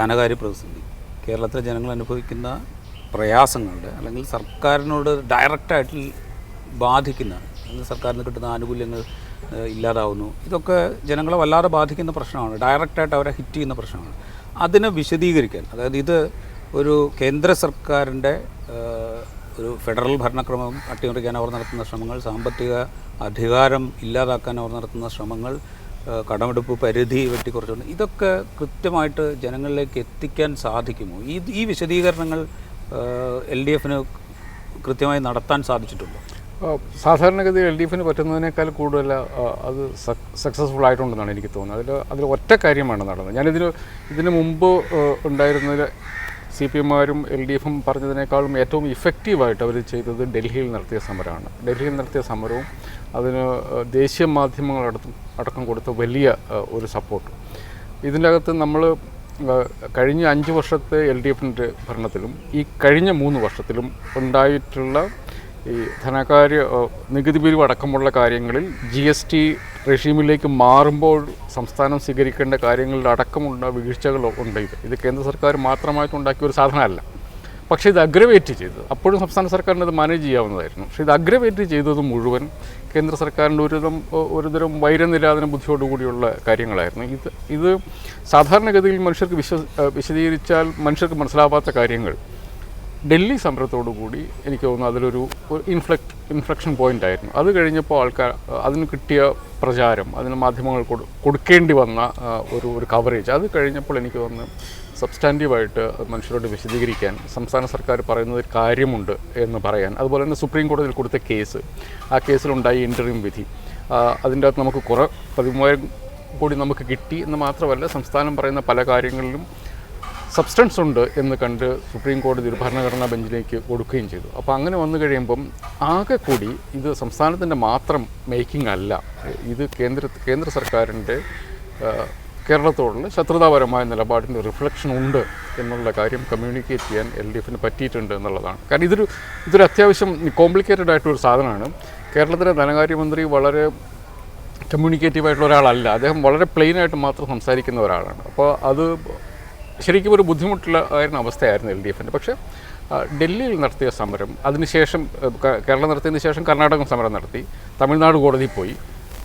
ധനകാര്യ പ്രതിസന്ധി. കേരളത്തിലെ ജനങ്ങൾ അനുഭവിക്കുന്ന പ്രയാസങ്ങളുടെ അല്ലെങ്കിൽ സർക്കാരിനോട് ഡയറക്റ്റായിട്ട് ബാധിക്കുന്ന അല്ലെങ്കിൽ സർക്കാരിന് കിട്ടുന്ന ആനുകൂല്യങ്ങൾ ഇല്ലാതാവുന്നു. ഇതൊക്കെ ജനങ്ങളെ വല്ലാതെ ബാധിക്കുന്ന പ്രശ്നമാണ്. ഡയറക്റ്റായിട്ട് അവരെ ഹിറ്റ് ചെയ്യുന്ന പ്രശ്നമാണ്. അതിനെ വിശദീകരിക്കാൻ അതായത് ഇത് ഒരു കേന്ദ്ര സർക്കാരിന്റെ ഒരു ഫെഡറൽ ഭരണക്രമം അട്ടിമറിക്കാൻ അവർ നടത്തുന്ന ശ്രമങ്ങൾ സാമ്പത്തിക അധികാരം ഇല്ലാതാക്കാൻ അവർ നടത്തുന്ന ശ്രമങ്ങൾ കടമെടുപ്പ് പരിധി വെട്ടി കുറച്ചുകൊണ്ട് ഇതൊക്കെ കൃത്യമായിട്ട് ജനങ്ങളിലേക്ക് എത്തിക്കാൻ സാധിക്കുമോ? ഈ ഈ വിശദീകരണങ്ങൾ എൽ ഡി എഫിന് കൃത്യമായി നടത്താൻ സാധിച്ചിട്ടുണ്ടോ? സാധാരണഗതിയിൽ സാധാരണഗതി എൽ ഡി എഫിന് പറ്റുന്നതിനേക്കാൾ കൂടുതൽ അത് സക്സസ്ഫുൾ ആയിട്ടുണ്ടെന്നാണ് എനിക്ക് തോന്നുന്നത്. അതിൽ അതിൽ ഒറ്റ കാര്യമാണ് നടന്നത്. ഞാനിതിന് ഇതിന് മുമ്പ് ഉണ്ടായിരുന്ന ഉണ്ടായിരുന്നതിൽ സി പി എമ്മാരും എൽ ഡി എഫും പറഞ്ഞതിനേക്കാളും ഏറ്റവും ഇഫക്റ്റീവായിട്ട് അവർ ചെയ്തത് ഡൽഹിയിൽ നടത്തിയ സമരമാണ്. ഡൽഹിയിൽ നടത്തിയ സമരവും അതിന് ദേശീയ മാധ്യമങ്ങളടക്കം അടക്കം കൊടുത്ത വലിയ ഒരു സപ്പോർട്ട്. ഇതിന്റെ അകത്ത് നമ്മൾ കഴിഞ്ഞ അഞ്ച് വർഷത്തെ എൽ ഡി എഫിന്റെ ഭരണത്തിലും ഈ കഴിഞ്ഞ മൂന്ന് വർഷത്തിലും ഉണ്ടായിട്ടുള്ള ഈ ധനകാര്യ നികുതി പിരിവ് അടക്കമുള്ള കാര്യങ്ങളിൽ ജി എസ് ടി റെഷീമിലേക്ക് മാറുമ്പോൾ സംസ്ഥാനം സ്വീകരിക്കേണ്ട കാര്യങ്ങളിൽ അടക്കമുള്ള വീഴ്ചകൾ ഉണ്ട്. ഇത് ഇത് കേന്ദ്ര സർക്കാർ മാത്രമായിട്ട് ഉണ്ടാക്കിയ ഒരു സാധനമല്ല. പക്ഷേ ഇത് അഗ്രവേറ്റ് ചെയ്തത്. അപ്പോഴും സംസ്ഥാന സർക്കാരിന് അത് മാനേജ് ചെയ്യാവുന്നതായിരുന്നു. പക്ഷേ ഇത് അഗ്രവേറ്റ് ചെയ്തത് മുഴുവൻ കേന്ദ്ര സർക്കാരിന്റെ ഒരുതരം ഒരുതരം വൈരനിരാധന ബുദ്ധിയോടുകൂടിയുള്ള കാര്യങ്ങളായിരുന്നു. ഇത് ഇത് സാധാരണഗതിയിൽ മനുഷ്യർക്ക് വിശ്വ വിശദീകരിച്ചാൽ മനുഷ്യർക്ക് മനസ്സിലാവാത്ത കാര്യങ്ങൾ. ഡൽഹി സമരത്തോടു കൂടി എനിക്ക് തോന്നുന്നു അതിലൊരു ഇൻഫ്ലക് ഇൻഫ്ലക്ഷൻ പോയിന്റ് ആയിരുന്നു. അത് കഴിഞ്ഞപ്പോൾ ആൾക്കാർ അതിന് കിട്ടിയ പ്രചാരം അതിന് മാധ്യമങ്ങൾ കൊടു കൊടുക്കേണ്ടി വന്ന ഒരു ഒരു കവറേജ് അത് കഴിഞ്ഞപ്പോൾ എനിക്ക് തോന്നുന്നു സബ്സ്റ്റാന്റീവായിട്ട് മനുഷ്യരോട് വിശദീകരിക്കാൻ സംസ്ഥാന സർക്കാർ പറയുന്നത് കാര്യമുണ്ട് എന്ന് പറയാൻ. അതുപോലെ തന്നെ സുപ്രീം കോടതിയിൽ കൊടുത്ത കേസ് ആ കേസിലുണ്ടായ ഇന്റർവ്യൂ വിധി അതിന്റെ അകത്ത് നമുക്ക് കുറേ പതിമൂവായിരം കോടി നമുക്ക് കിട്ടി എന്ന് മാത്രമല്ല സംസ്ഥാനം പറയുന്ന പല കാര്യങ്ങളിലും സബ്സ്റ്റൻസ് ഉണ്ട് എന്ന് കണ്ട് സുപ്രീം കോടതി ഒരു ഭരണഘടനാ ബെഞ്ചിലേക്ക് കൊടുക്കുകയും ചെയ്തു. അപ്പോൾ അങ്ങനെ വന്നു കഴിയുമ്പം ആകെ കൂടി ഇത് സംസ്ഥാനത്തിന്റെ മാത്രം മേക്കിംഗ് അല്ല. ഇത് കേന്ദ്ര കേന്ദ്ര സർക്കാരിന്റെ കേരളത്തോടുള്ള ശത്രുതാപരമായ നിലപാടിന്റെ റിഫ്ലക്ഷൻ ഉണ്ട് എന്നുള്ള കാര്യം കമ്മ്യൂണിക്കേറ്റ് ചെയ്യാൻ എൽ ഡി എഫിന് പറ്റിയിട്ടുണ്ട് എന്നുള്ളതാണ്. കാരണം ഇതൊരു ഇതൊരു അത്യാവശ്യം കോംപ്ലിക്കേറ്റഡ് ആയിട്ടൊരു സാധനമാണ്. കേരളത്തിലെ ധനകാര്യമന്ത്രി വളരെ കമ്മ്യൂണിക്കേറ്റീവ് ആയിട്ടുള്ള ഒരാളല്ല. അദ്ദേഹം വളരെ പ്ലെയിനായിട്ട് മാത്രം സംസാരിക്കുന്ന ഒരാളാണ്. അപ്പോൾ അത് ശരിക്കും ഒരു ബുദ്ധിമുട്ടുള്ള ആയിരുന്ന അവസ്ഥയായിരുന്നു എൽ ഡി എഫിന്റെ പക്ഷേ ഡൽഹിയിൽ നടത്തിയ സമരം അതിനുശേഷം കേരളം നടത്തിയതിന് ശേഷം കർണാടകം സമരം നടത്തി തമിഴ്നാട് കോടതിയിൽ പോയി.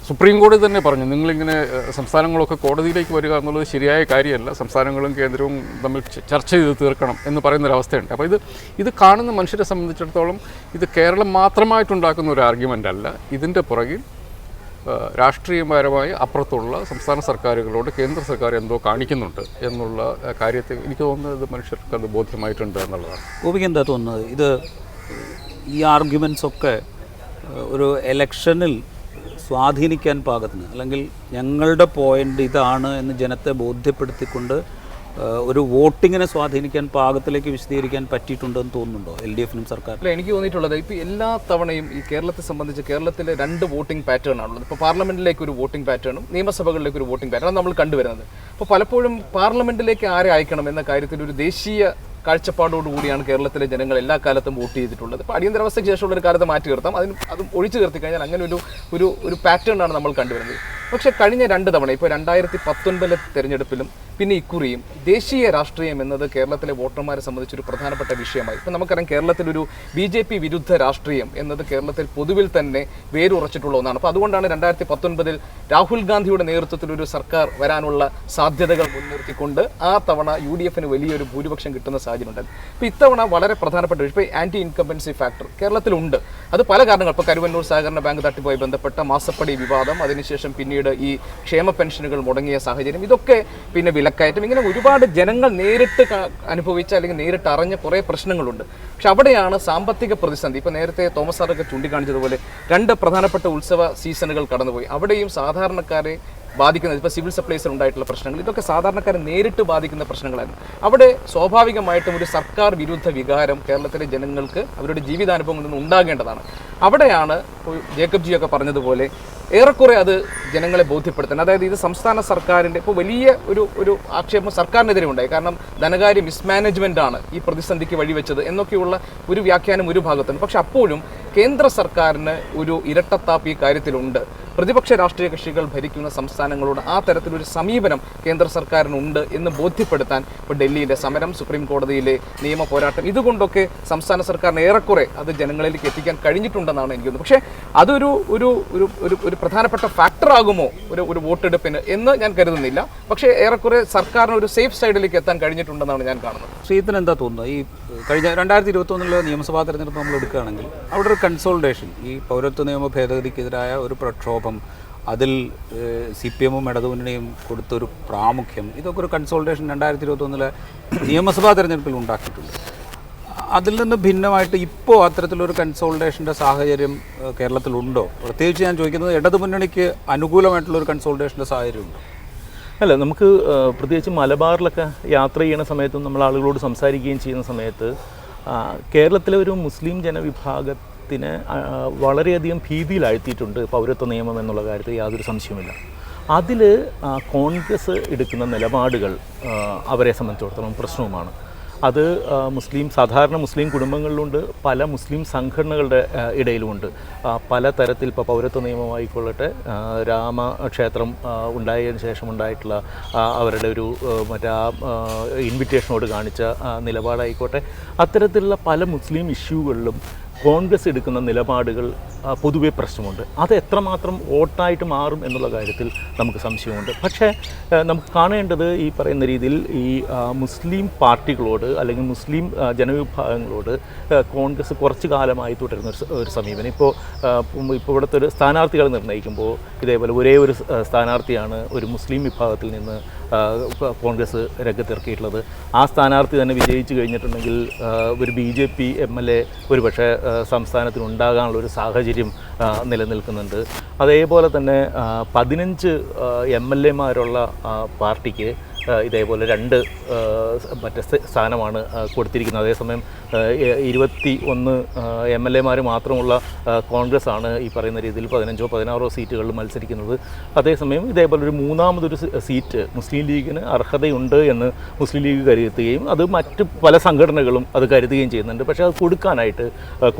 സുപ്രീം കോടതി തന്നെ പറഞ്ഞു നിങ്ങളിങ്ങനെ സംസ്ഥാനങ്ങളൊക്കെ കോടതിയിലേക്ക് വരിക എന്നുള്ളത് ശരിയായ കാര്യമല്ല സംസ്ഥാനങ്ങളും കേന്ദ്രവും തമ്മിൽ ചർച്ച ചെയ്ത് തീർക്കണം എന്ന് പറയുന്നൊരവസ്ഥയുണ്ട്. അപ്പോൾ ഇത് ഇത് കാണുന്ന മനുഷ്യരെ സംബന്ധിച്ചിടത്തോളം ഇത് കേരളം മാത്രമായിട്ടുണ്ടാക്കുന്ന ഒരു ആർഗ്യുമെന്റ് അല്ല. ഇതിന്റെ പുറകിൽ രാഷ്ട്രീയപരമായി അപ്പുറത്തുള്ള സംസ്ഥാന സർക്കാരുകളോട് കേന്ദ്ര സർക്കാർ എന്തോ കാണിക്കുന്നുണ്ട് എന്നുള്ള കാര്യത്തെ കാര്യത്തിൽ എനിക്ക് തോന്നുന്നത് മനുഷ്യർക്ക് അത് ബോധ്യമായിട്ടുണ്ട് എന്നുള്ളതാണ്. ഗോപിക്ക് എന്താ തോന്നുന്നത്? ഇത് ഈ ആർഗ്യുമെൻസ് ഒക്കെ ഒരു എലക്ഷനിൽ സ്വാധീനിക്കാൻ പാകത്തിന് അല്ലെങ്കിൽ ഞങ്ങളുടെ പോയിന്റ് ഇതാണ് എന്ന് ജനത്തെ ബോധ്യപ്പെടുത്തിക്കൊണ്ട് ഒരു വോട്ടിങ്ങിനെ സ്വാധീനിക്കാൻ പാകത്തിലേക്ക് വിശദീകരിക്കാൻ പറ്റിയിട്ടുണ്ടെന്ന് തോന്നുന്നുണ്ടോ? എൽ ഡി എഫിനും സർക്കാർ എനിക്ക് തോന്നിയിട്ടുള്ളത് ഇപ്പോൾ എല്ലാ തവണയും ഈ കേരളത്തെ സംബന്ധിച്ച് കേരളത്തിലെ രണ്ട് വോട്ടിംഗ് പാറ്റേൺ ആണുള്ളത് ഇപ്പോൾ പാർലമെന്റിലേക്ക് ഒരു വോട്ടിംഗ് പാറ്റേണും നിയമസഭകളിലേക്ക് ഒരു വോട്ടിംഗ് പാറ്റേണും നമ്മൾ കണ്ടുവരുന്നത്. അപ്പോൾ പലപ്പോഴും പാർലമെന്റിലേക്ക് ആരെ അയക്കണം എന്ന കാര്യത്തിൽ ഒരു ദേശീയ കാഴ്ചപ്പാടോടുകൂടിയാണ് കേരളത്തിലെ ജനങ്ങൾ എല്ലാ കാലത്തും വോട്ട് ചെയ്തിട്ടുള്ളത്. ഇപ്പോൾ അടിയന്തരാവസ്ഥയ്ക്ക് ശേഷമുള്ള ഒരു കാലത്ത് മാറ്റി നിർത്താം. അതിന് അതും ഒഴിച്ചു നിർത്തി കഴിഞ്ഞാൽ അങ്ങനെ ഒരു ഒരു ഒരു പാറ്റേൺ ആണ് നമ്മൾ കണ്ടുവരുന്നത്. പക്ഷേ കഴിഞ്ഞ രണ്ട് തവണ ഇപ്പോൾ രണ്ടായിരത്തി പത്തൊൻപതിലെ തെരഞ്ഞെടുപ്പിലും പിന്നെ ഇക്കുറിയും ദേശീയ രാഷ്ട്രീയം എന്നത് കേരളത്തിലെ വോട്ടർമാരെ സംബന്ധിച്ചൊരു പ്രധാനപ്പെട്ട വിഷയമായി. ഇപ്പം നമുക്കറിയാം കേരളത്തിലൊരു ബി ജെ പി വിരുദ്ധ രാഷ്ട്രീയം എന്നത് കേരളത്തിൽ പൊതുവിൽ തന്നെ വേരുറച്ചിട്ടുള്ള ഒന്നാണ്. അപ്പോൾ അതുകൊണ്ടാണ് രണ്ടായിരത്തി പത്തൊൻപതിൽ രാഹുൽ ഗാന്ധിയുടെ നേതൃത്വത്തിൽ ഒരു സർക്കാർ വരാനുള്ള സാധ്യതകൾ മുൻനിർത്തിക്കൊണ്ട് ആ തവണ യു ഡി എഫിന് വലിയൊരു ഭൂരിപക്ഷം കിട്ടുന്ന സാഹചര്യം ഉണ്ടായിരുന്നു അപ്പോൾ ഇത്തവണ വളരെ പ്രധാനപ്പെട്ട ഇപ്പോൾ ആന്റി ഇൻകംബൻസി ഫാക്ടർ കേരളത്തിലുണ്ട്. അത് പല കാരണങ്ങൾ. ഇപ്പോൾ കരുവന്നൂർ സഹകരണ ബാങ്ക് തട്ടിപ്പുമായി ബന്ധപ്പെട്ട മാസപ്പടി വിവാദം അതിനുശേഷം പിന്നീട് ഈ ക്ഷേമ പെൻഷനുകൾ മുടങ്ങിയ സാഹചര്യം ഇതൊക്കെ പിന്നെ വിലക്കയറ്റം. ഇങ്ങനെ ഒരുപാട് ജനങ്ങൾ നേരിട്ട് അനുഭവിച്ച അല്ലെങ്കിൽ നേരിട്ട് അറിഞ്ഞ കുറേ പ്രശ്നങ്ങളുണ്ട്. പക്ഷെ അവിടെയാണ് സാമ്പത്തിക പ്രതിസന്ധി. ഇപ്പോൾ നേരത്തെ തോമസ് സാറൊക്കെ ചൂണ്ടിക്കാണിച്ചതുപോലെ രണ്ട് പ്രധാനപ്പെട്ട ഉത്സവ സീസണുകൾ കടന്നുപോയി. അവിടെയും സാധാരണക്കാരെ ബാധിക്കുന്നത് ഇപ്പോൾ സിവിൽ സപ്ലൈസിൽ ഉണ്ടായിട്ടുള്ള പ്രശ്നങ്ങൾ. ഇതൊക്കെ സാധാരണക്കാരെ നേരിട്ട് ബാധിക്കുന്ന പ്രശ്നങ്ങളായിരുന്നു. അവിടെ സ്വാഭാവികമായിട്ടും ഒരു സർക്കാർ വിരുദ്ധ വികാരം കേരളത്തിലെ ജനങ്ങൾക്ക് അവരുടെ ജീവിതാനുഭവങ്ങളിൽ നിന്ന് ഉണ്ടാകേണ്ടതാണ്. അവിടെയാണ് ജേക്കബ് ജിയൊക്കെ പറഞ്ഞതുപോലെ ഏറെക്കുറെ അത് ജനങ്ങളെ ബോധ്യപ്പെടുത്താൻ അതായത് ഇത് സംസ്ഥാന സർക്കാരിന്റെ ഇപ്പോൾ വലിയ ഒരു ഒരു ആക്ഷേപം സർക്കാരിനെതിരെ ഉണ്ടായി. കാരണം ധനകാര്യ മിസ്മാനേജ്മെന്റ് ആണ് ഈ പ്രതിസന്ധിക്ക് വഴിവെച്ചത് എന്നൊക്കെയുള്ള ഒരു വ്യാഖ്യാനം ഒരു ഭാഗത്തുണ്ട്. പക്ഷെ അപ്പോഴും കേന്ദ്ര സർക്കാരിന് ഒരു ഇരട്ടത്താപ്പ് ഈ കാര്യത്തിലുണ്ട്. പ്രതിപക്ഷ രാഷ്ട്രീയ കക്ഷികൾ ഭരിക്കുന്ന സംസ്ഥാനങ്ങളോട് ആ തരത്തിലൊരു സമീപനം കേന്ദ്ര സർക്കാരിനുണ്ട് എന്ന് ബോധ്യപ്പെടുത്താൻ ഇപ്പോൾ ഡൽഹിയിലെ സമരം സുപ്രീം കോടതിയിലെ നിയമ പോരാട്ടം ഇതുകൊണ്ടൊക്കെ സംസ്ഥാന സർക്കാരിന് ഏറെക്കുറെ അത് ജനങ്ങളിലേക്ക് എത്തിക്കാൻ കഴിഞ്ഞിട്ടുണ്ടെന്നാണ് എനിക്ക് തോന്നുന്നത്. പക്ഷേ അതൊരു ഒരു ഒരു ഒരു ഒരു പ്രധാനപ്പെട്ട ഫാക്ടർ ആകുമോ? ഒരു ഒരു വോട്ടെടുപ്പിന് എന്ന് ഞാൻ കരുതുന്നില്ല. പക്ഷേ ഏറെക്കുറെ സർക്കാരിന് ഒരു സേഫ് സൈഡിലേക്ക് എത്താൻ കഴിഞ്ഞിട്ടുണ്ടെന്നാണ് ഞാൻ കാണുന്നത്. ശ്രീത്തിന് എന്താ തോന്നുന്നത്? ഈ കഴിഞ്ഞ രണ്ടായിരത്തി ഇരുപത്തൊന്നിലെ നിയമസഭാ തെരഞ്ഞെടുപ്പ് നമ്മൾ എടുക്കുകയാണെങ്കിൽ അവിടെ ഒരു കൺസോൾട്ടേഷൻ ഈ പൗരത്വ നിയമ ഭേദഗതിക്കെതിരായ ഒരു പ്രക്ഷോഭം അതിൽ സി പി എമ്മും ഇടതുമുന്നണിയും കൊടുത്തൊരു പ്രാമുഖ്യം ഇതൊക്കെ ഒരു കൺസോൾട്ടേഷൻ രണ്ടായിരത്തി ഇരുപത്തൊന്നിലെ നിയമസഭാ തെരഞ്ഞെടുപ്പിൽ ഉണ്ടാക്കിയിട്ടുണ്ട്. അതിൽ നിന്ന് ഭിന്നമായിട്ട് ഇപ്പോൾ അത്തരത്തിലൊരു കൺസോൾട്ടേഷന്റെ സാഹചര്യം കേരളത്തിലുണ്ടോ? പ്രത്യേകിച്ച് ഞാൻ ചോദിക്കുന്നത് ഇടതുമുന്നണിക്ക് അനുകൂലമായിട്ടുള്ള ഒരു കൺസോൾട്ടേഷന്റെ സാഹചര്യമുണ്ടോ? അല്ല നമുക്ക് പ്രത്യേകിച്ച് മലബാറിലൊക്കെ യാത്ര ചെയ്യുന്ന സമയത്തും നമ്മൾ ആളുകളോട് സംസാരിക്കുകയും ചെയ്യുന്ന സമയത്ത് കേരളത്തിലെ ഒരു മുസ്ലിം ജനവിഭാഗത്തിന് വളരെയധികം ഭീതിയിലാഴ്ത്തിയിട്ടുണ്ട് പൗരത്വ നിയമം എന്നുള്ള കാര്യത്തിൽ യാതൊരു സംശയവുമില്ല. അതിൽ കോൺഗ്രസ് എടുക്കുന്ന നിലപാടുകൾ അവരെ സംബന്ധിച്ചിടത്തോളം പ്രശ്നവുമാണ്. അത് മുസ്ലിം സാധാരണ മുസ്ലിം കുടുംബങ്ങളിലുണ്ട് പല മുസ്ലിം സംഘടനകളുടെ ഇടയിലുമുണ്ട്. പല തരത്തിൽ ഇപ്പോൾ പൗരത്വ നിയമമായിക്കൊള്ളട്ടെ രാമക്ഷേത്രം ഉണ്ടായതിനു ശേഷം ഉണ്ടായിട്ടുള്ള അവരുടെ ഒരു മറ്റേ ആ ഇൻവിറ്റേഷനോട് കാണിച്ച നിലപാടായിക്കോട്ടെ. അത്തരത്തിലുള്ള പല മുസ്ലിം ഇഷ്യൂകളിലും കോൺഗ്രസ് എടുക്കുന്ന നിലപാടുകൾ പൊതുവെ പ്രശ്നമുണ്ട്. അത് എത്രമാത്രം വോട്ടായിട്ട് മാറും എന്നുള്ള കാര്യത്തിൽ നമുക്ക് സംശയമുണ്ട്. പക്ഷേ നമുക്ക് കാണേണ്ടത് ഈ പറയുന്ന രീതിയിൽ ഈ മുസ്ലിം പാർട്ടികളോട് അല്ലെങ്കിൽ മുസ്ലിം ജനവിഭാഗങ്ങളോട് കോൺഗ്രസ് കുറച്ച് കാലമായി തുടരുന്ന ഒരു സമീപനം. ഇപ്പോൾ ഇപ്പോൾ ഇവിടുത്തെ ഒരു സ്ഥാനാർത്ഥികളെ നിർണയിക്കുമ്പോൾ ഇതേപോലെ ഒരേ ഒരു സ്ഥാനാർത്ഥിയാണ് ഒരു മുസ്ലിം വിഭാഗത്തിൽ നിന്ന് കോൺഗ്രസ് രംഗത്തിറക്കിയിട്ടുള്ളത്. ആ സ്ഥാനാർത്ഥി തന്നെ വിജയിച്ചു കഴിഞ്ഞിട്ടുണ്ടെങ്കിൽ ഒരു B J P M L A ഒരു പക്ഷേ ഉണ്ടാകാനുള്ള ഒരു സാഹചര്യം നിലനിൽക്കുന്നുണ്ട്. അതേപോലെ തന്നെ പതിനഞ്ച് എം എൽ എമാരുള്ള പാർട്ടിക്ക് ഇതേപോലെ രണ്ട് മറ്റേ സ്ഥാനമാണ് കൊടുത്തിരിക്കുന്നത്. അതേസമയം ഇരുപത്തി ഒന്ന് എം എൽ എമാർ മാത്രമുള്ള കോൺഗ്രസ് ആണ് ഈ പറയുന്ന രീതിയിൽ പതിനഞ്ചോ പതിനാറോ സീറ്റുകളിൽ മത്സരിക്കുന്നത്. അതേസമയം ഇതേപോലെ ഒരു മൂന്നാമതൊരു സീറ്റ് മുസ്ലിം ലീഗിന് അർഹതയുണ്ട് എന്ന് മുസ്ലിം ലീഗ് കരുതുകയും അത് മറ്റ് പല സംഘടനകളും അത് കരുതുകയും ചെയ്യുന്നുണ്ട്. പക്ഷേ അത് കൊടുക്കാനായിട്ട്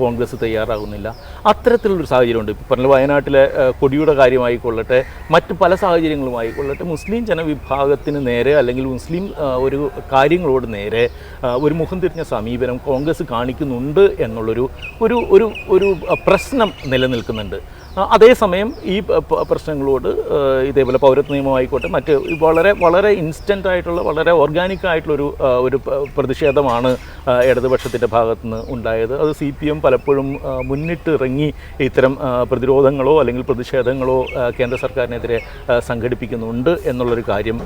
കോൺഗ്രസ് തയ്യാറാകുന്നില്ല. അത്തരത്തിലുള്ളൊരു സാഹചര്യമുണ്ട്. ഇപ്പോൾ പറഞ്ഞ വയനാട്ടിലെ കൊടിയുടെ കാര്യമായിക്കൊള്ളട്ടെ മറ്റ് പല സാഹചര്യങ്ങളുമായിക്കൊള്ളട്ടെ മുസ്ലിം ജനവിഭാഗത്തിന് നേരെ അല്ലെങ്കിൽ മുസ്ലിം ഒരു കാര്യങ്ങളോട് നേരെ ഒരു മുഖം തിരിഞ്ഞ സമീപനം കോൺഗ്രസ് കാണിക്കുന്നുണ്ട് എന്നുള്ളൊരു ഒരു ഒരു ഒരു പ്രശ്നം നിലനിൽക്കുന്നുണ്ട്. അതേസമയം ഈ പ്രശ്നങ്ങളോട് ഇതേപോലെ പൗരത്വ നിയമമായിക്കോട്ടെ മറ്റ് വളരെ വളരെ ഇൻസ്റ്റന്റ് ആയിട്ടുള്ള വളരെ ഓർഗാനിക് ആയിട്ടുള്ളൊരു ഒരു പ്രതിഷേധമാണ് ഇടതുപക്ഷത്തിന്റെ ഭാഗത്തു നിന്ന് ഉണ്ടായത്. അത് സി പി എം പലപ്പോഴും മുന്നിട്ടിറങ്ങി ഇത്തരം പ്രതിരോധങ്ങളോ അല്ലെങ്കിൽ പ്രതിഷേധങ്ങളോ കേന്ദ്ര സർക്കാരിനെതിരെ സംഘടിപ്പിക്കുന്നുണ്ട് എന്നുള്ളൊരു കാര്യം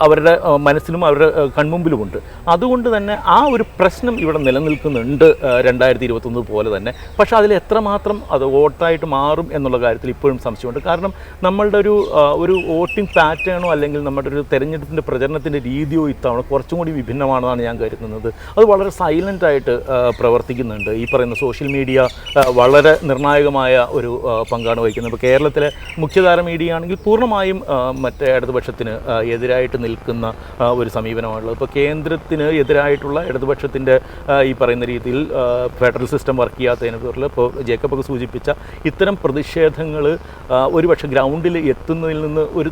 അവരുടെ മനസ്സിലും അവരുടെ കൺമുമ്പിലുമുണ്ട്. അതുകൊണ്ട് തന്നെ ആ ഒരു പ്രശ്നം ഇവിടെ നിലനിൽക്കുന്നുണ്ട് രണ്ടായിരത്തി ഇരുപത്തൊന്ന് പോലെ തന്നെ. പക്ഷേ അതിൽ എത്രമാത്രം അത് വോട്ടായിട്ട് മാറും എന്നുള്ള കാര്യത്തിൽ ഇപ്പോഴും സംശയമുണ്ട്. കാരണം നമ്മളുടെ ഒരു ഒരു വോട്ടിംഗ് പാറ്റേണോ അല്ലെങ്കിൽ നമ്മുടെ ഒരു തെരഞ്ഞെടുപ്പിന്റെ പ്രചരണത്തിന്റെ രീതിയോ ഇത്തവണ കുറച്ചും കൂടി വിഭിന്നമാണെന്നാണ് ഞാൻ കരുതുന്നത്. അത് വളരെ സൈലന്റ് ആയിട്ട് പ്രവർത്തിക്കുന്നുണ്ട്. ഈ പറയുന്ന സോഷ്യൽ മീഡിയ വളരെ നിർണായകമായ ഒരു പങ്കാണ് വഹിക്കുന്നത്. ഇപ്പോൾ കേരളത്തിലെ മുഖ്യധാര മീഡിയ ആണെങ്കിൽ പൂർണമായും മറ്റേ ഇടതുപക്ഷത്തിന് എതിരായിട്ട് നിൽക്കുന്ന ഒരു സമീപനമാണുള്ളത്. ഇപ്പോൾ കേന്ദ്രത്തിന് എതിരായിട്ടുള്ള ഇടതുപക്ഷത്തിന്റെ ഈ പറയുന്ന രീതിയിൽ ഫെഡറൽ സിസ്റ്റം വർക്ക് ചെയ്യാത്തതിനെ പേരിൽ ഇപ്പോൾ ജേക്കബ് ഒക്കെ സൂചിപ്പിച്ച ഇത്തരം പ്രതിഷേധങ്ങൾ ഒരുപക്ഷെ ഗ്രൗണ്ടിൽ എത്തുന്നതിൽ നിന്ന് ഒരു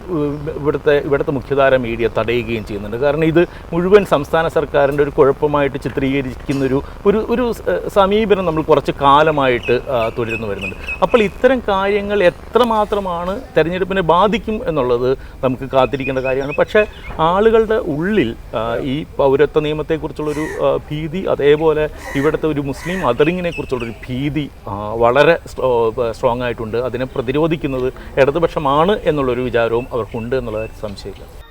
ഇവിടുത്തെ ഇവിടുത്തെ മുഖ്യധാര മീഡിയ തടയുകയും ചെയ്യുന്നുണ്ട്. കാരണം ഇത് മുഴുവൻ സംസ്ഥാന സർക്കാരിന്റെ ഒരു കുഴപ്പമായിട്ട് ചിത്രീകരിക്കുന്ന ഒരു ഒരു സമീപനം നമ്മൾ കുറച്ച് കാലമായിട്ട് തുടരുന്നു വരുന്നുണ്ട്. അപ്പോൾ ഇത്തരം കാര്യങ്ങൾ എത്രമാത്രമാണ് തെരഞ്ഞെടുപ്പിനെ ബാധിക്കും എന്നുള്ളത് നമുക്ക് കാത്തിരിക്കേണ്ട കാര്യമാണ്. പക്ഷേ ആളുകളുടെ ഉള്ളിൽ ഈ പൗരത്വ നിയമത്തെക്കുറിച്ചുള്ളൊരു ഭീതി അതേപോലെ ഇവിടുത്തെ ഒരു മുസ്ലിം അതറിങ്ങിനെ കുറിച്ചുള്ളൊരു ഭീതി വളരെ സ്ട്രോങ് ആയിട്ടുണ്ട് അതിനെ പ്രതിരോധിക്കുന്നത് ഇടതുപക്ഷമാണ് എന്നുള്ളൊരു വിചാരവും അവർക്കുണ്ട് എന്നുള്ളതായിട്ട് സംശയമില്ല.